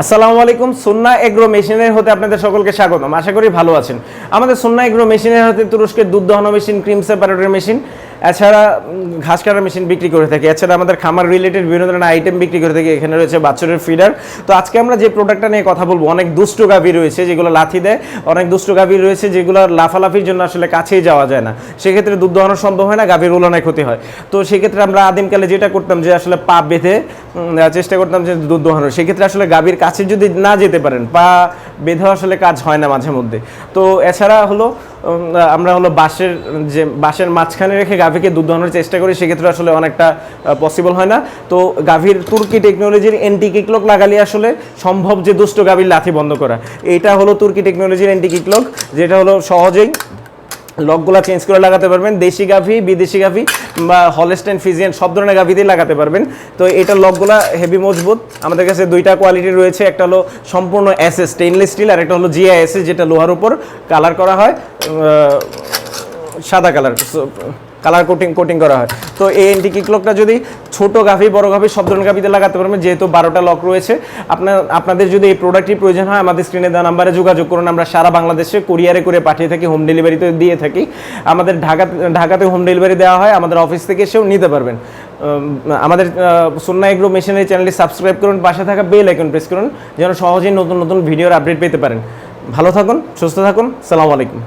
আসসালামু আলাইকুম, সুন্না এগ্রো মেশিনের হতে আপনাদের সকলকে স্বাগতম। আশা করি ভালো আছেন। আমাদের সুন্না এগ্রো মেশিনের হতে তুরস্কের দুধ দহন মেশিন, ক্রিম সেপারেটর মেশিন, এছাড়া ঘাস কাটার মেশিন বিক্রি করে থাকি। এছাড়া আমাদের খামার রিলেটেড বিভিন্ন ধরনের আইটেম বিক্রি করে থাকি। এখানে রয়েছে বাচ্চাদের ফিডার তো আজকে আমরা যে প্রোডাক্টটা নিয়ে কথা বলব, অনেক দুষ্ট গাভী রয়েছে, যেগুলো লাথি দেয়। অনেক দুষ্ট গাভী রয়েছে, যেগুলো লাফালাফির জন্য আসলে কাছেই যাওয়া যায় না। সেক্ষেত্রে দুধ দহন সম্ভব হয় না, গাভীর উলনায় ক্ষতি হয়। তো সেক্ষেত্রে আমরা আদিমকালে যেটা করতাম যে আসলে পা বেঁধে চেষ্টা করতাম যে দুধ দোহানোর। সেক্ষেত্রে আসলে গাভীর কাছে যদি না যেতে পারেন, পা বেঁধেও আসলে কাজ হয় না মাঝে মধ্যে। তো এছাড়া হলো আমরা হলো বাঁশের, যে বাঁশের মাঝখানে রেখে গাভীকে দুধ দোহানোর চেষ্টা করি, সেক্ষেত্রে আসলে অনেকটা পসিবল হয় না। তো গাভীর তুর্কি টেকনোলজির এন্টি কিকলক লাগালে আসলে সম্ভব যে দুষ্ট গাভীর লাথি বন্ধ করা। এটা হলো তুর্কি টেকনোলজির এন্টি কিকলক যেটা হলো সহজেই লকগুলো চেঞ্জ করে লাগাতে পারবেন। দেশি গাভি, বিদেশি গাভি বা হলেস্টেন ফিজিয়ান সব ধরনের গাভিতেই লাগাতে পারবেন। তো এটা লকগুলো হেভি মজবুত। আমাদের কাছে দুইটা কোয়ালিটি রয়েছে। একটা হলো সম্পূর্ণ এসএস স্টেইনলেস স্টিল আর একটা হলো জিআইএসএস যেটা লোহার উপর কালার করা হয় সাদা কালার কালার কোটিং কোটিং করা হয়। তো এই এন্টি কিকলকটা যদি ছোট গাভি, বড় গাভি, সব ধরনের গাভিতে লাগাতে পারবেন, যেহেতু বারোটা লক রয়েছে। আপনার, আপনাদের যদি এই প্রোডাক্টটি প্রয়োজন হয়, আমাদের স্ক্রিনে দেওয়া নাম্বারে যোগাযোগ করুন। আমরা সারা বাংলাদেশে কুরিয়ারে করে পাঠিয়ে থাকি হোম ডেলিভারিতে দিয়ে থাকি। আমাদের ঢাকা, ঢাকাতে হোম ডেলিভারি দেওয়া হয়, আমাদের অফিস থেকে এসেও নিতে পারবেন। আমাদের সুন্না এগ্রো মেশিনের চ্যানেলটি সাবস্ক্রাইব করুন, পাশে থাকা বেল আইকন প্রেস করুন, যেন সহজেই নতুন নতুন ভিডিওর আপডেট পেতে পারেন। ভালো থাকুন, সুস্থ থাকুন, সালামু আলাইকুম।